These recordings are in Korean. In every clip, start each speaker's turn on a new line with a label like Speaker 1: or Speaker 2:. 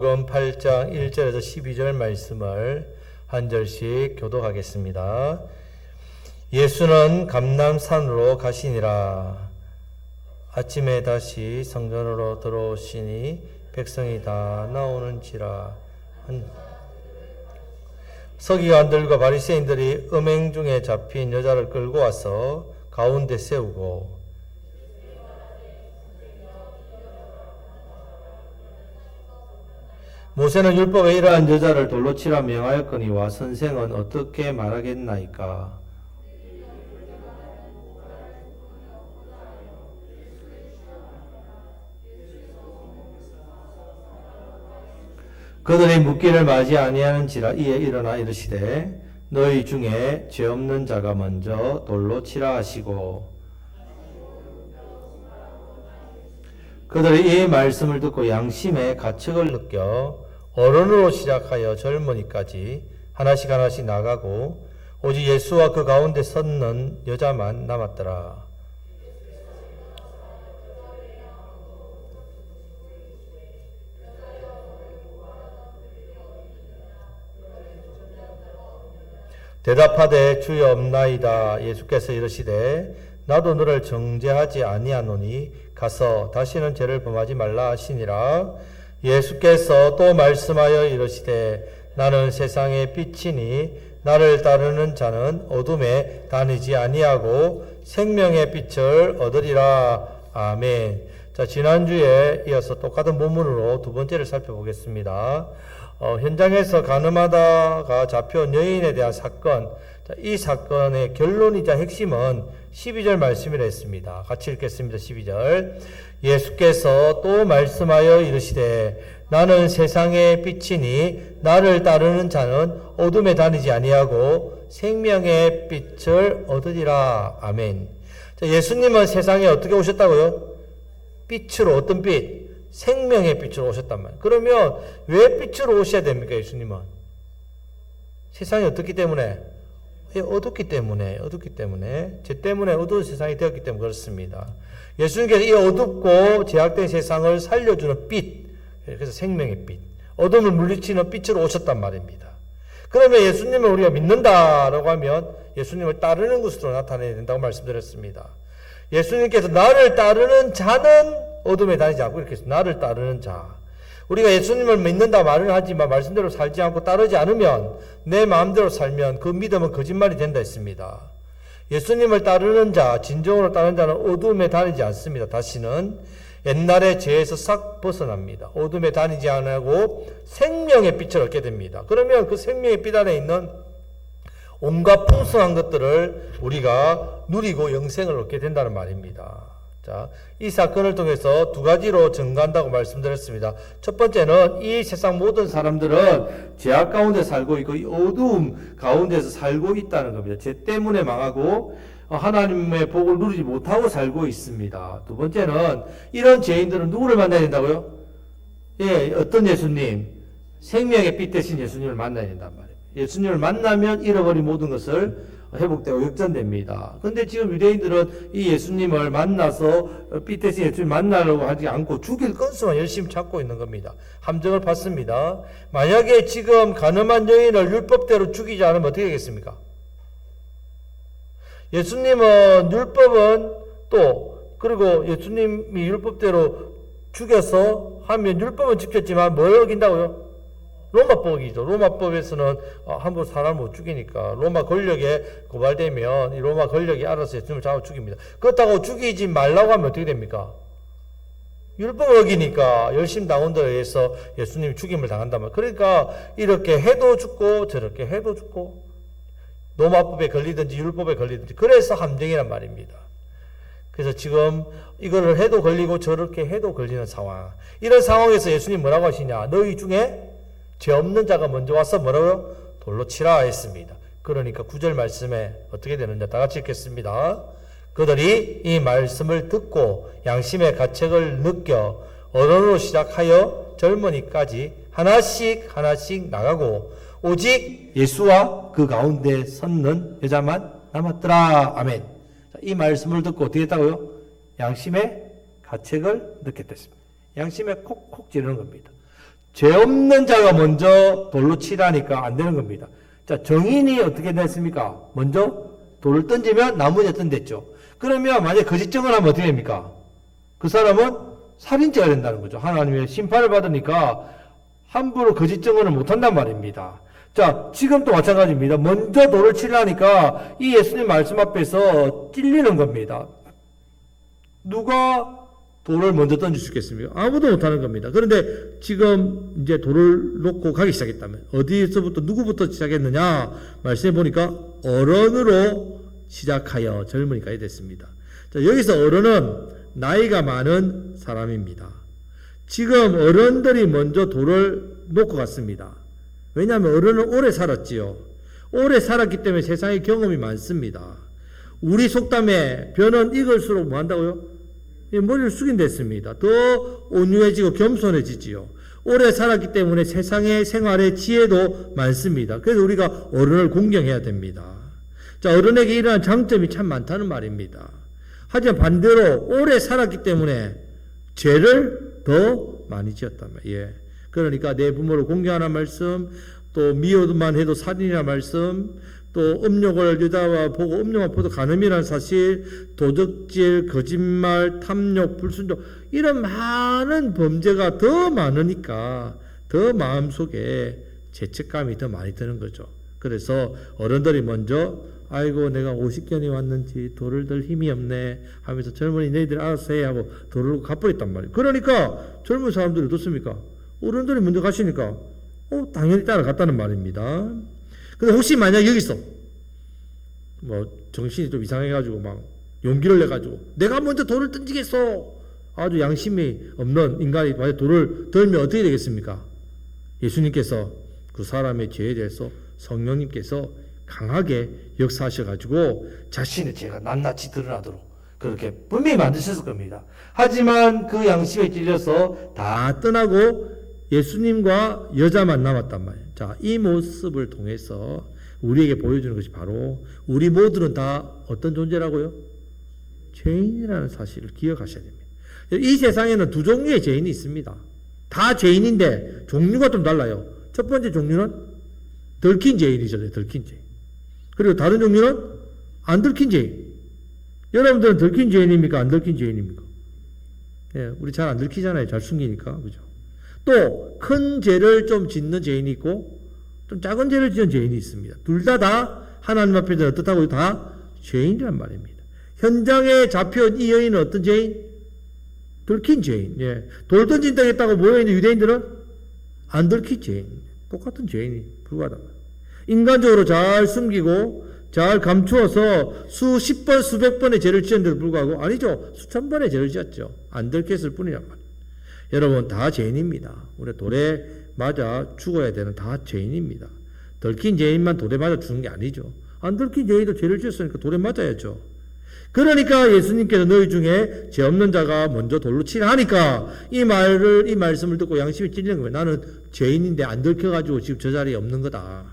Speaker 1: 그럼 8장 1절에서 12절 말씀을 한 절씩 교독하겠습니다. 예수는 감남산으로 가시니라. 아침에 다시 성전으로 들어오시니 백성이 다 나오는지라. 한- 서기관들과 바리새인들이 음행 중에 잡힌 여자를 끌고 와서 가운데 세우고 모세는 율법에 이러한 여자를 돌로 치라 명하였거니와 선생은 어떻게 말하겠나이까? 그들이 묻기를 맞이 아니하는지라 이에 일어나 이르시되 너희 중에 죄 없는 자가 먼저 돌로 치라 하시고. 그들이 이 말씀을 듣고 양심의 가책을 느껴 어른으로 시작하여 젊은이까지 하나씩 하나씩 나가고 오직 예수와 그 가운데 섰는 여자만 남았더라. 대답하되 주여 없나이다 예수께서 이르시되 나도 너를 정죄하지 아니하노니 가서 다시는 죄를 범하지 말라 하시니라 예수께서 또 말씀하여 이르시되 나는 세상의 빛이니 나를 따르는 자는 어둠에 다니지 아니하고 생명의 빛을 얻으리라 아멘 자 지난주에 이어서 똑같은 본문으로 두 번째를 살펴보겠습니다 어, 현장에서 가늠하다가 잡혀온 여인에 대한 사건, 자, 이 사건의 결론이자 핵심은 12절 말씀이라 했습니다. 같이 읽겠습니다. 12절. 예수께서 또 말씀하여 이르시되 나는 세상의 빛이니 나를 따르는 자는 어둠에 다니지 아니하고 생명의 빛을 얻으리라. 아멘. 자, 예수님은 세상에 어떻게 오셨다고요? 빛으로 어떤 빛? 생명의 빛으로 오셨단 말이에요. 그러면 왜 빛으로 오셔야 됩니까, 예수님은? 세상이 어떻기 때문에? 예, 어둡기 때문에, 어둡기 때문에, 죄 때문에 어두운 세상이 되었기 때문에 그렇습니다. 예수님께서 이 어둡고 제약된 세상을 살려주는 빛, 그래서 생명의 빛, 어둠을 물리치는 빛으로 오셨단 말입니다. 그러면 예수님을 우리가 믿는다라고 하면 예수님을 따르는 것으로 나타내야 된다고 말씀드렸습니다. 예수님께서 나를 따르는 자는 어둠에 다니지 않고 이렇게 나를 따르는 자. 우리가 예수님을 믿는다 말을 하지만 말씀대로 살지 않고 따르지 않으면 내 마음대로 살면 그 믿음은 거짓말이 된다 했습니다. 예수님을 따르는 자, 진정으로 따르는 자는 어둠에 다니지 않습니다. 다시는 옛날의 죄에서 싹 벗어납니다. 어둠에 다니지 않고 생명의 빛을 얻게 됩니다. 그러면 그 생명의 빛 안에 있는 온갖 풍성한 것들을 우리가 누리고 영생을 얻게 된다는 말입니다. 자, 이 사건을 통해서 두 가지로 증가한다고 말씀드렸습니다. 첫 번째는 이 세상 모든 사람들은 죄악 가운데 살고 있고 이 어두움 가운데서 살고 있다는 겁니다. 죄 때문에 망하고 하나님의 복을 누리지 못하고 살고 있습니다. 두 번째는 이런 죄인들은 누구를 만나야 된다고요? 예, 어떤 예수님? 생명의 빛 대신 예수님을 만나야 된단 말이에요. 예수님을 만나면 잃어버린 모든 것을 회복되고 역전됩니다. 근데 지금 유대인들은 이 예수님을 만나서 빛 대신 예수님 만나려고 하지 않고 죽일 건수만 열심히 찾고 있는 겁니다. 함정을 받습니다. 만약에 지금 가늠한 여인을 율법대로 죽이지 않으면 어떻게 되겠습니까? 예수님은 율법은 또 그리고 예수님이 율법대로 죽여서 하면 율법은 지켰지만 뭘 어긴다고요? 로마법이죠. 로마법에서는 어, 함부로 사람 못 죽이니까 로마 권력에 고발되면 이 로마 권력이 알아서 예수님을 잡아 죽입니다. 그렇다고 죽이지 말라고 하면 어떻게 됩니까? 율법을 어기니까 열심 당원들에 의해서 예수님이 죽임을 당한단 말이에요. 그러니까 이렇게 해도 죽고 저렇게 해도 죽고 로마법에 걸리든지 율법에 걸리든지 그래서 함정이란 말입니다. 그래서 지금 이거를 해도 걸리고 저렇게 해도 걸리는 상황. 이런 상황에서 예수님 뭐라고 하시냐? 너희 중에 죄 없는 자가 먼저 와서 뭐라고요? 돌로 치라 했습니다. 그러니까 구절 말씀에 어떻게 되느냐? 다 같이 읽겠습니다. 그들이 이 말씀을 듣고 양심의 가책을 느껴 어른으로 시작하여 젊은이까지 하나씩 하나씩 나가고 오직 예수와 그 가운데 섰는 여자만 남았더라. 아멘. 자, 이 말씀을 듣고 어떻게 했다고요? 양심의 가책을 느꼈습니다. 양심에 콕콕 찌르는 겁니다. 죄 없는 자가 먼저 돌로 치라니까 안 되는 겁니다. 자, 정인이 어떻게 됐습니까? 먼저 돌을 던지면 나머지 던졌죠. 그러면 만약 거짓 증언 하면 어떻게 됩니까? 그 사람은 살인죄가 된다는 거죠. 하나님의 심판을 받으니까 함부로 거짓 증언을 못한단 말입니다. 자, 지금도 마찬가지입니다. 먼저 돌을 치려니까 이 예수님 말씀 앞에서 찔리는 겁니다. 누가 돌을 먼저 던질 수 있겠습니까? 아무도 못하는 겁니다. 그런데 지금 이제 돌을 놓고 가기 시작했다면 어디서부터 누구부터 시작했느냐 말씀해 보니까 어른으로 시작하여 젊은이까지 됐습니다. 자, 여기서 어른은 나이가 많은 사람입니다. 지금 어른들이 먼저 돌을 놓고 갔습니다. 왜냐하면 어른은 오래 살았지요. 오래 살았기 때문에 세상의 경험이 많습니다. 우리 속담에 변은 익을수록 뭐 한다고요? 이 머리를 숙인댔습니다. 더 온유해지고 겸손해지지요. 오래 살았기 때문에 세상의 생활의 지혜도 많습니다. 그래서 우리가 어른을 공경해야 됩니다. 자, 어른에게 이러한 장점이 참 많다는 말입니다. 하지만 반대로 오래 살았기 때문에 죄를 더 많이 말이에요. 예. 그러니까 내 부모를 공경하는 말씀, 또 미워만 해도 살인이라는 말씀, 또 음욕을 여자와 보고 음욕만 보도 간음이라는 사실, 도적질, 거짓말, 탐욕, 불순종 이런 많은 범죄가 더 많으니까 더 마음속에 죄책감이 더 많이 드는 거죠. 그래서 어른들이 먼저 아이고 내가 50견이 왔는지 돌을 들 힘이 없네 하면서 젊은이 너희들 알아서 해 하고 돌을 갚버렸단 말이에요. 그러니까 젊은 사람들이 어떻습니까? 어른들이 먼저 가시니까 어 당연히 따라갔다는 말입니다. 근데 혹시 만약 여기서 뭐 정신이 좀 이상해가지고 막 용기를 내가지고 내가 먼저 돌을 던지겠어 아주 양심이 없는 인간이 만약 돌을 들면 어떻게 되겠습니까? 예수님께서 그 사람의 죄에 대해서 성령님께서 강하게 역사하셔가지고 자신의 죄가 낱낱이 드러나도록 그렇게 분명히 만드셨을 겁니다. 하지만 그 양심에 찔려서 다 떠나고 예수님과 여자만 남았단 말이에요. 자, 이 모습을 통해서 우리에게 보여주는 것이 바로 우리 모두는 다 어떤 존재라고요? 죄인이라는 사실을 기억하셔야 됩니다. 이 세상에는 두 종류의 죄인이 있습니다. 다 죄인인데 종류가 좀 달라요. 첫 번째 종류는 들킨 죄인이죠. 들킨 죄인. 그리고 다른 종류는 안 들킨 죄인. 여러분들은 들킨 죄인입니까? 안 들킨 죄인입니까? 예, 우리 잘 안 들키잖아요. 잘 숨기니까. 그죠? 또, 큰 죄를 좀 짓는 죄인이 있고, 좀 작은 죄를 짓는 죄인이 있습니다. 둘 다다 하나님 앞에서 어떻다고 다 죄인이란 말입니다. 현장에 잡혀온 이 여인은 어떤 죄인? 들킨 죄인. 예. 돌 던진다 했다고 모여있는 유대인들은 안 들킨 죄인. 똑같은 죄인이 불과하다. 인간적으로 잘 숨기고 잘 감추어서 수십 번, 수백 번의 죄를 지었는데도 불구하고 아니죠. 수천 번의 죄를 지었죠. 안 들켰을 뿐이란 말이에요. 여러분 다 죄인입니다. 우리 돌에 맞아 죽어야 되는 다 죄인입니다. 들킨 죄인만 돌에 맞아 죽는 게 아니죠. 안 들킨 죄인도 죄를 지었으니까 돌에 맞아야죠. 그러니까 예수님께서 너희 중에 죄 없는 자가 먼저 돌로 치라 하니까 이 말을 이 말씀을 듣고 양심이 찔리는 거예요. 나는 죄인인데 안 들켜가지고 지금 저 자리에 없는 거다.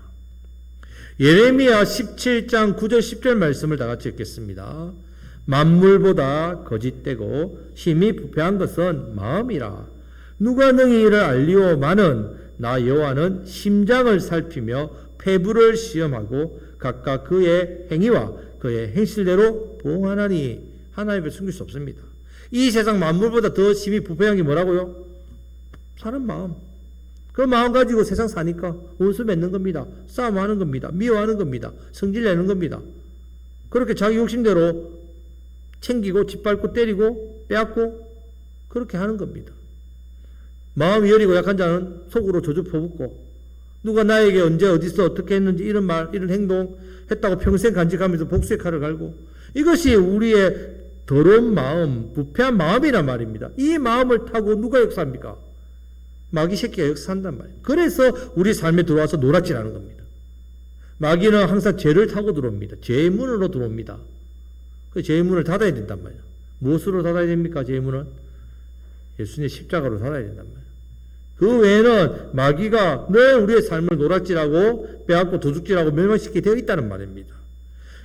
Speaker 1: 예레미야 17장 9절 10절 말씀을 다 같이 읽겠습니다. 만물보다 거짓되고 힘이 부패한 것은 마음이라. 누가 능히 이를 알리오마는 나 여호와는 심장을 살피며 폐부를 시험하고 각각 그의 행위와 그의 행실대로 보응하나니 하나님을 숨길 수 없습니다. 이 세상 만물보다 더 심히 부패한 게 뭐라고요? 사람 마음. 그 마음 가지고 세상 사니까 원수 맺는 겁니다. 싸움하는 겁니다. 미워하는 겁니다. 성질 내는 겁니다. 그렇게 자기 욕심대로 챙기고 짓밟고 때리고 빼앗고 그렇게 하는 겁니다. 마음이 여리고 약한 자는 속으로 조주 퍼붓고 누가 나에게 언제 어디서 어떻게 했는지 이런 말 이런 행동 했다고 평생 간직하면서 복수의 칼을 갈고 이것이 우리의 더러운 마음 부패한 마음이란 말입니다. 이 마음을 타고 누가 역사합니까? 마귀 새끼가 역사한단 말이에요. 그래서 우리 삶에 들어와서 놀았지라는 겁니다. 마귀는 항상 죄를 타고 들어옵니다. 죄의 문으로 들어옵니다. 그 죄의 문을 닫아야 된단 말이에요. 무엇으로 닫아야 됩니까? 죄의 문은? 예수님의 십자가로 닫아야 된단 말이에요. 그 외에는 마귀가 늘 우리의 삶을 노락질하고 빼앗고 도둑질하고 멸망시키게 되어 있다는 말입니다.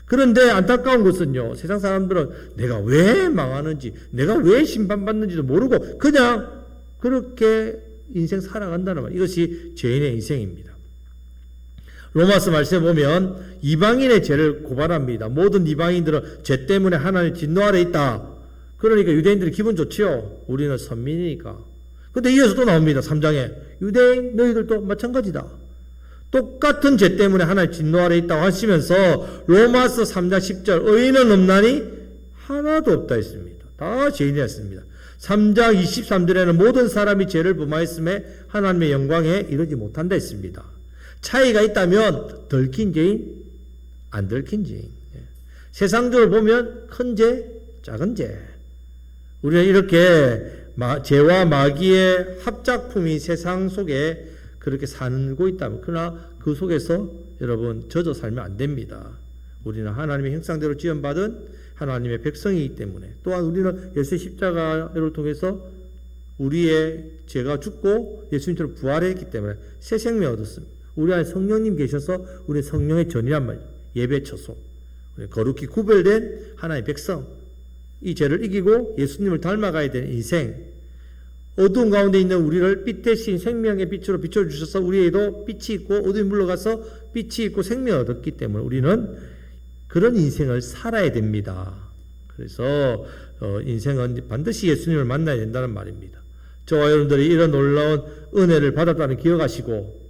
Speaker 1: 그런데 안타까운 것은요, 세상 사람들은 내가 왜 망하는지, 내가 왜 심판받는지도 모르고 그냥 그렇게 인생 살아간다는 말. 이것이 죄인의 인생입니다. 로마서 말씀에 보면 이방인의 죄를 고발합니다. 모든 이방인들은 죄 때문에 하나님 진노 아래 있다. 그러니까 유대인들이 기분 좋지요. 우리는 선민이니까. 근데 이어서 또 나옵니다. 3장에 유대인 너희들도 마찬가지다. 똑같은 죄 때문에 하나님 진노 아래 있다고 하시면서 로마서 3장 10절 의인은 없나니 하나도 없다 했습니다. 다 죄인이었습니다. 3장 23절에는 모든 사람이 죄를 범하였음에 하나님의 영광에 이르지 못한다 했습니다. 차이가 있다면 덜킨 죄인, 안 덜킨 죄인. 예. 세상적으로 보면 큰 죄, 작은 죄. 우리는 이렇게 마- 죄와 마귀의 합작품이 세상 속에 그렇게 살고 있다면 그러나 그 속에서 여러분 젖어 살면 안 됩니다. 우리는 하나님의 형상대로 지원받은 하나님의 백성이기 때문에 또한 우리는 예수의 십자가를 통해서 우리의 죄가 죽고 예수님처럼 부활했기 때문에 새 생명 얻었습니다. 우리 안에 성령님 계셔서 우리 성령의 전이란 말이에요. 예배 처소. 거룩히 구별된 하나의 백성. 이 죄를 이기고 예수님을 닮아가야 되는 인생. 어두운 가운데 있는 우리를 빛 대신 생명의 빛으로 비춰주셔서 우리에도 빛이 있고 어둠이 물러가서 빛이 있고 생명을 얻었기 때문에 우리는 그런 인생을 살아야 됩니다. 그래서 어, 인생은 반드시 예수님을 만나야 된다는 말입니다. 저와 여러분들이 이런 놀라운 은혜를 받았다는 기억하시고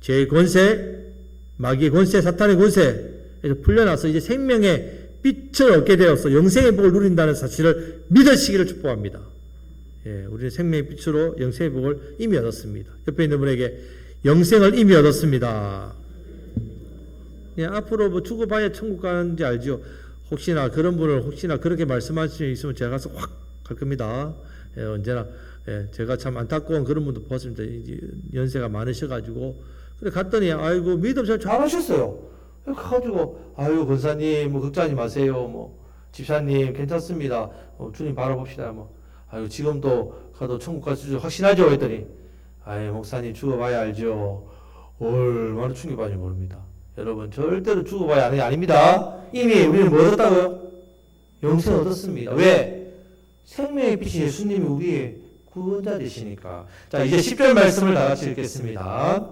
Speaker 1: 죄의 권세, 마귀의 권세, 사탄의 권세에서 풀려나서 이제 생명의 빛을 얻게 되어서 영생의 복을 누린다는 사실을 믿으시기를 축복합니다. 예, 우리는 생명의 빛으로 영생의 복을 이미 얻었습니다. 옆에 있는 분에게 영생을 이미 얻었습니다. 예, 앞으로 뭐 죽어봐야 천국 가는지 알죠. 혹시나 그런 분을 혹시나 그렇게 말씀하실 수 있으면 제가 가서 확 갈 겁니다. 예, 언제나 예, 제가 참 안타까운 그런 분도. 이제 연세가 많으셔가지고 그래 갔더니 아이고 믿음 잘 잘하셨어요. 가가지고 아유 권사님 뭐 걱정하지 마세요. 뭐 집사님 괜찮습니다. 어, 주님 바라봅시다. 뭐 아유 지금도 가도 천국 갈 수 확신하죠 했더니 아유 목사님 죽어봐야 알죠. 얼마나 충격받는지 모릅니다. 여러분 절대로 죽어봐야 하는 게 아닙니다. 이미 우리는 뭐 얻었다고요? 영생 얻었습니다. 왜? 생명의 빛이 예수님이 우리의 구원자 되시니까. 자 이제 10절 말씀을 다 같이 읽겠습니다.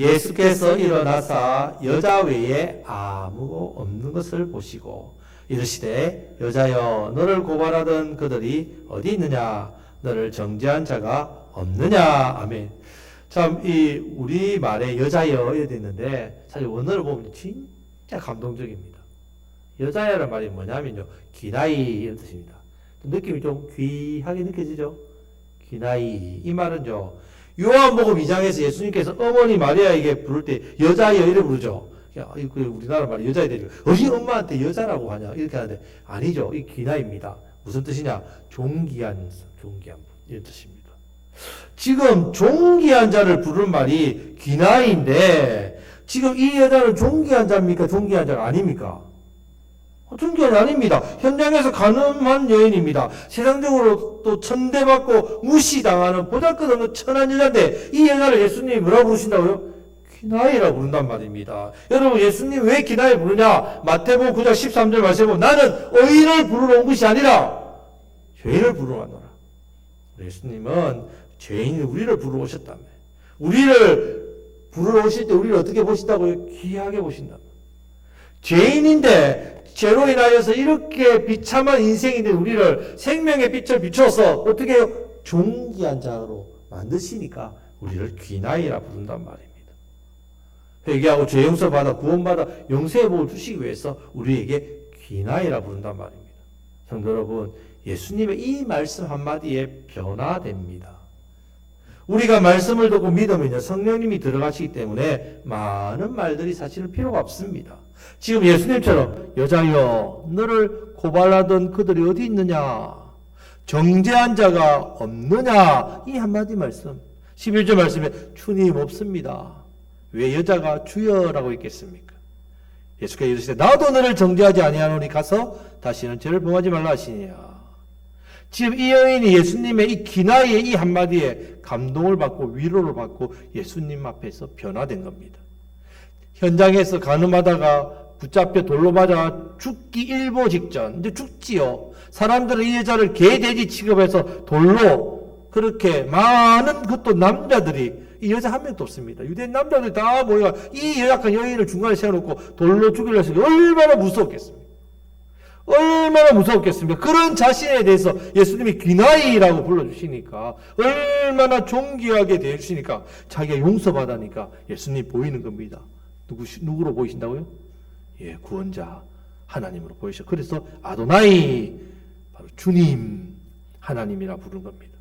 Speaker 1: 예수께서 일어나사 여자 외에 아무 없는 것을 보시고 이르시되 여자여 너를 고발하던 그들이 어디 있느냐 너를 정죄한 자가 없느냐 아멘. 참 이 우리 말에 여자여 이렇게 있는데 사실 원어를 보면 진짜 감동적입니다. 여자여란 말이 뭐냐면요 귀나이 이런 뜻입니다. 느낌이 좀 귀하게 느껴지죠. 귀나이 이 말은요 요한복음 2장에서 예수님께서 어머니 마리아에게 부를 때 여자여 이래 부르죠. 야, 이거 우리나라 말이 여자애들이 어디 엄마한테 여자라고 하냐 이렇게 하는데 아니죠. 이 귀나입니다. 무슨 뜻이냐? 존귀한 존귀한 분 이런 뜻입니다. 지금 존귀한 자를 부르는 말이 귀나인데 지금 이 여자는 존귀한 자입니까? 존귀한 자가 아닙니까? 자 아닙니다. 현장에서 가늠한 여인입니다. 세상적으로 또 천대받고 무시당하는 보잘것없는 천한 여자인데 이 여자를 예수님이 뭐라고 부르신다고요? 기나이라 부른단 말입니다. 여러분 예수님 왜 기나이 부르냐? 마태복음 9장 13절 말씀에 보면 나는 의인을 부르러 온 것이 아니라 죄인을 부르러 왔노라. 예수님은 죄인 우리를 부르러 오셨다며. 우리를 부르러 오실 때 우리를 어떻게 보신다고요? 귀하게 보신다. 죄인인데 죄로 인하여서 이렇게 비참한 인생인데 우리를 생명의 빛을 비춰서 어떻게? 존귀한 자로 만드시니까 우리를 귀나이라 부른단 말입니다. 회개하고 죄 용서 받아 구원 받아 영생의 복을 주시기 위해서 우리에게 귀나이라 부른단 말입니다. 성도 여러분, 예수님의 이 말씀 한마디에 변화됩니다. 우리가 말씀을 듣고 믿으면요, 성령님이 들어가시기 때문에 많은 말들이 사실은 필요가 없습니다. 지금 예수님처럼 여자여, 너를 고발하던 그들이 어디 있느냐? 정죄한 자가 없느냐? 이 한마디 말씀. 11절 말씀에 주님 없습니다. 왜 여자가 주여라고 있겠습니까? 예수께서 이르시되 나도 너를 정죄하지 아니하노니 가서 다시는 죄를 범하지 말라 하시니라. 지금 이 여인이 예수님의 이 기나이의 이 한마디에 감동을 받고 위로를 받고 예수님 앞에서 변화된 겁니다. 현장에서 가늠하다가 붙잡혀 돌로 맞아 죽기 일보 직전 이제 죽지요. 사람들은 이 여자를 개돼지 취급해서 돌로 그렇게 많은 그것도 남자들이 이 여자 한 명도 없습니다. 유대인 남자들이 다 모여 이 여약한 여인을 중간에 세워놓고 돌로 죽이려 했으니 얼마나 무서웠겠습니까? 얼마나 무서웠겠습니까? 그런 자신에 대해서 예수님이 귀나이라고 불러주시니까 얼마나 존귀하게 대해주시니까 자기가 용서받으니까 예수님 보이는 겁니다. 누구, 누구로 보이신다고요? 예, 구원자 하나님으로 보이셔. 그래서 아도나이 바로 주님 하나님이라 부른 겁니다.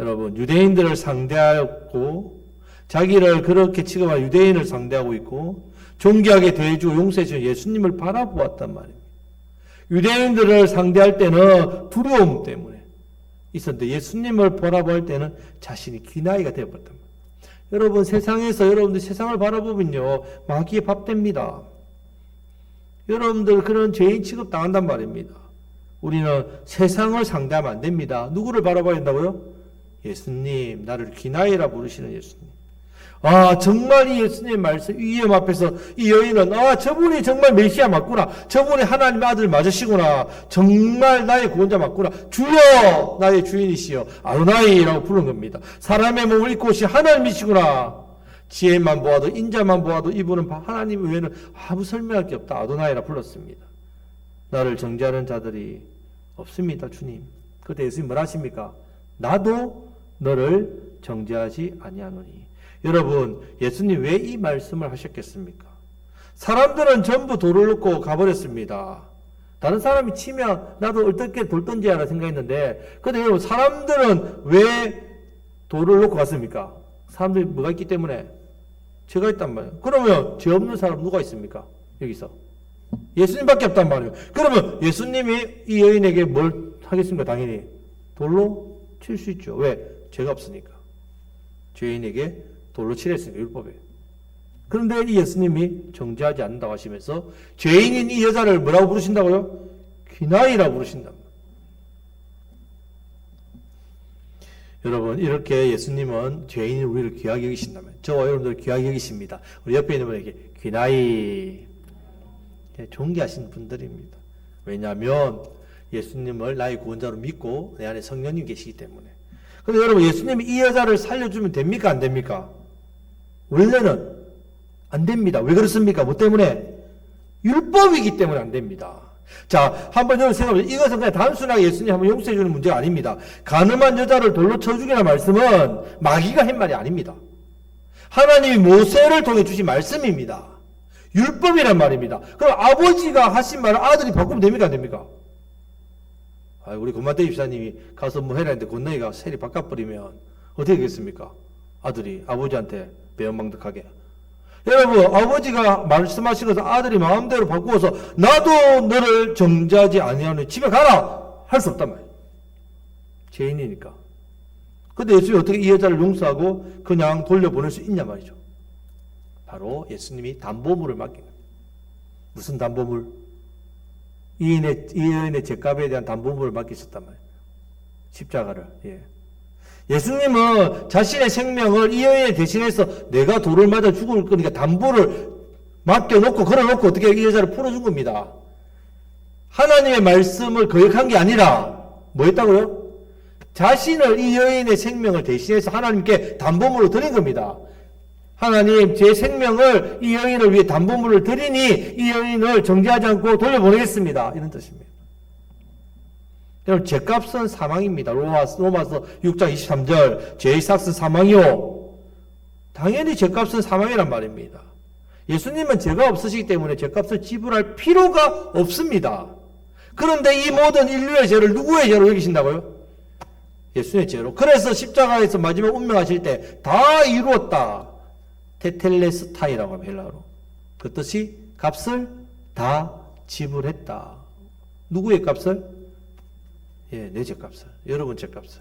Speaker 1: 여러분 유대인들을 상대하고 자기를 그렇게 취급한 유대인을 상대하고 있고 존귀하게 대해주고 용서해주는 예수님을 바라보았단 말입니다. 유대인들을 상대할 때는 두려움 때문에 있었는데 예수님을 바라볼 때는 자신이 귀나이가 되어버렸단 말이에요. 여러분 세상에서 여러분들 세상을 바라보면요 마귀의 밥 됩니다. 여러분들 그런 죄인 취급 당한단 말입니다. 우리는 세상을 상대하면 안 됩니다. 누구를 바라봐야 된다고요? 예수님, 나를 기나이라 부르시는 예수님. 아, 정말 이 예수님 말씀, 위험 앞에서 이 여인은, 아, 저분이 정말 메시아 맞구나. 저분이 하나님의 아들 맞으시구나. 정말 나의 구원자 맞구나. 주여! 나의 주인이시여. 아로나이라고 부른 겁니다. 사람의 몸을 입고 오신 하나님이시구나. 지혜만 보아도, 인자만 보아도 이분은 하나님 외에는 아무 설명할 게 없다. 아도나이라 불렀습니다. 나를 정죄하는 자들이 없습니다, 주님. 그때 예수님 뭘 하십니까? 나도 너를 정죄하지 아니하노니. 여러분, 예수님 왜 이 말씀을 하셨겠습니까? 사람들은 전부 돌을 놓고 가버렸습니다. 다른 사람이 치면 나도 어떻게 돌 던져야 생각했는데, 근데 여러분, 사람들은 왜 돌을 놓고 갔습니까? 사람들이 뭐가 있기 때문에? 죄가 있단 말이에요. 그러면 죄 없는 사람 누가 있습니까? 여기서. 예수님밖에 없단 말이에요. 그러면 예수님이 이 여인에게 뭘 하겠습니까? 당연히. 돌로 칠 수 있죠. 왜? 죄가 없으니까. 죄인에게 돌로 칠했으니까 율법에. 그런데 이 예수님이 정죄하지 않는다고 하시면서 죄인인 이 여자를 뭐라고 부르신다고요? 귀나이라고 부르신다. 여러분 이렇게 예수님은 죄인인 우리를 귀하게 여기신다면 저와 여러분들 귀하게 여기십니다. 우리 옆에 있는 분에게 귀나이 존귀하신 분들입니다. 왜냐하면 예수님을 나의 구원자로 믿고 내 안에 성령님 계시기 때문에. 근데 여러분 예수님이 이 여자를 살려주면 됩니까 안 됩니까? 원래는 안 됩니다. 왜 그렇습니까? 뭐 때문에? 율법이기 때문에 안 됩니다. 자, 한번 여러분 생각해보세요. 이것은 그냥 단순하게 예수님 한번 용서해주는 문제가 아닙니다. 가늠한 여자를 돌로 쳐 죽이라는 말씀은 마귀가 한 말이 아닙니다. 하나님이 모세를 통해 주신 말씀입니다. 율법이란 말입니다. 그럼 아버지가 하신 말을 아들이 바꾸면 됩니까? 안 됩니까? 아, 우리 고만대 집사님이 가서 뭐 해라 했는데 건너이가 세리 바꿔버리면 어떻게 되겠습니까? 아들이 아버지한테 배은망덕하게. 여러분, 아버지가 말씀하신 것을 아들이 마음대로 바꾸어서 나도 너를 정죄하지 아니하니 집에 가라! 할 수 없단 말이에요. 죄인이니까. 근데 예수님이 어떻게 이 여자를 용서하고 그냥 돌려보낼 수 있냐 말이죠. 바로 예수님이 담보물을 맡긴. 무슨 담보물? 이인의, 이인의 죄값에 대한 담보물을 맡기셨단 말이에요. 십자가를. 예. 예수님은 자신의 생명을 이 여인에 대신해서 내가 돌을 맞아 죽을 거니까 담보를 맡겨놓고 걸어놓고 어떻게 이 여자를 풀어준 겁니다. 하나님의 말씀을 거역한 게 아니라 뭐 했다고요? 자신을 이 여인의 생명을 대신해서 하나님께 담보물로 드린 겁니다. 하나님 제 생명을 이 여인을 위해 담보물을 드리니 이 여인을 정죄하지 않고 돌려보내겠습니다. 이런 뜻입니다. 여러분 죄값은 사망입니다. 로마서, 로마서 6장 23절 죄의 삭은 사망이요. 당연히 죄값은 사망이란 말입니다. 예수님은 죄가 없으시기 때문에 죄값을 지불할 필요가 없습니다. 그런데 이 모든 인류의 죄를 누구의 죄로 여기신다고요? 예수의 죄로. 그래서 십자가에서 마지막 운명하실 때 다 이루었다. 테텔레스타이라고 합니다. 헬라어로. 그 뜻이 값을 다 지불했다. 누구의 값을? 예, 내 죄값을. 여러분 죄값을.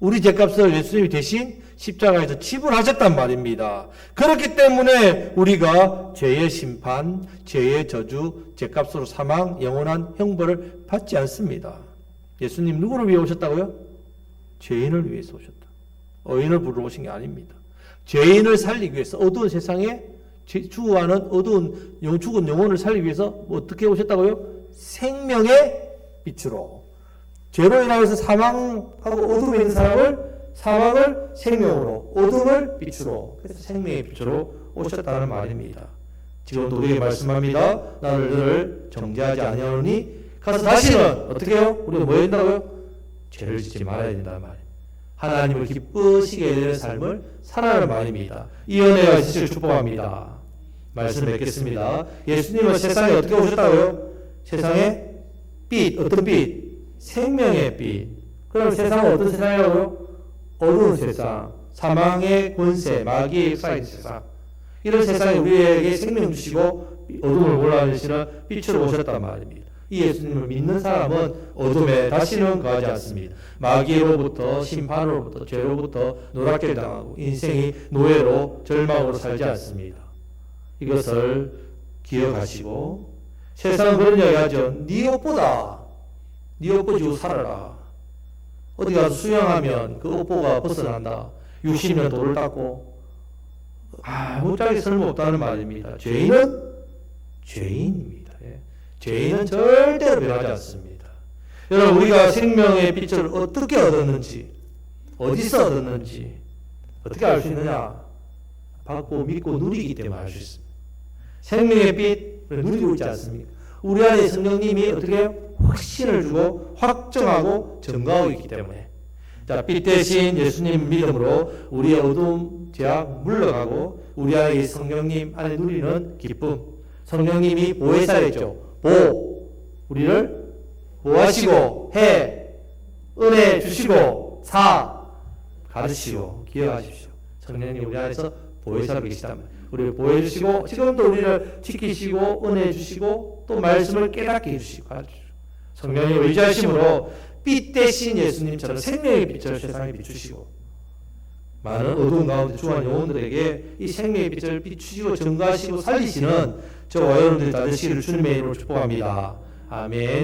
Speaker 1: 우리 죄값을 예수님이 대신 십자가에서 지불하셨단 말입니다. 그렇기 때문에 우리가 죄의 심판, 죄의 저주, 죄값으로 사망, 영원한 형벌을 받지 않습니다. 예수님 누구를 위해 오셨다고요? 죄인을 위해서 오셨다. 어인을 부르러 오신 게 아닙니다. 죄인을 살리기 위해서 어두운 세상에 죽어가는 어두운 영, 죽은 영혼을 살리기 위해서 어떻게 오셨다고요? 생명의 빛으로 죄로 인하여서 사망하고 어둠에 있는 사람을 사망을 생명으로 어둠을 빛으로 그래서 생명의 빛으로 오셨다는 말입니다. 지금도 우리에게 말씀합니다. 나를 늘 정죄하지 아니하노니 가서 다시는 어떻게 해요? 우리가 뭐 해야 된다고요? 죄를 짓지 말아야 된다는 말이에요. 하나님을 기쁘시게 되는 삶을 살아라는 말입니다. 이 은혜가 있으시길 축복합니다. 말씀을 뵙겠습니다. 예수님은 세상에 어떻게 오셨다고요? 세상에 빛, 어떤 빛? 생명의 빛. 그럼 세상은 어떤 세상이라고요? 어두운 세상, 사망의 권세, 마귀의 쌓인 세상. 이런 세상에 우리에게 생명 주시고 어둠을 몰라내시는 빛으로 오셨단 말입니다. 이 예수님을 믿는 사람은 어둠에 다시는 거하지 않습니다. 마귀로부터 심판으로부터 죄로부터 노랗게 당하고 인생이 노예로 절망으로 살지 않습니다. 이것을 기억하시고 세상은 그런 이야기 하죠. 네 옷보다 네 옷보 주고 살아라. 어디 가서 수영하면 그 옷보가 벗어난다. 60년 돌을 닦고 아무짝에 쓸모없다는 말입니다. 죄인은 죄인입니다. 예. 죄인은 절대로 변하지 않습니다. 여러분 우리가 생명의 빛을 어떻게 얻었는지 어디서 얻었는지 어떻게 알 수 있느냐? 받고 믿고 누리기 때문에 알 수 있습니다. 생명의 빛을 누리고 있지 않습니까? 우리 안에 성령님이 어떻게 해요? 확신을 주고 확정하고 증거하고 있기 때문에 자, 빛 대신 예수님 믿음으로 우리의 어두움, 죄악 물러가고 우리 안에 성령님 안에 누리는 기쁨. 성령님이 보혜사였죠. 보. 우리를 보하시고 해. 은혜 주시고 사. 가르치고 기억하십시오. 성령님 우리 안에서 보혜사로 계시다면 우리를 보혜 주시고 지금도 우리를 지키시고 은혜 주시고 또 말씀을 깨닫게 해 주시고 가르치시고 성령님 의지하심으로 빛 대신 예수님처럼 생명의 빛을 세상에 비추시고 많은 어두운 가운데 주한 영혼들에게 이 생명의 빛을 비추시고 증거하시고 살리시는 저와 여러분들이 다 되시기를 주님의 이름으로 축복합니다. 아멘.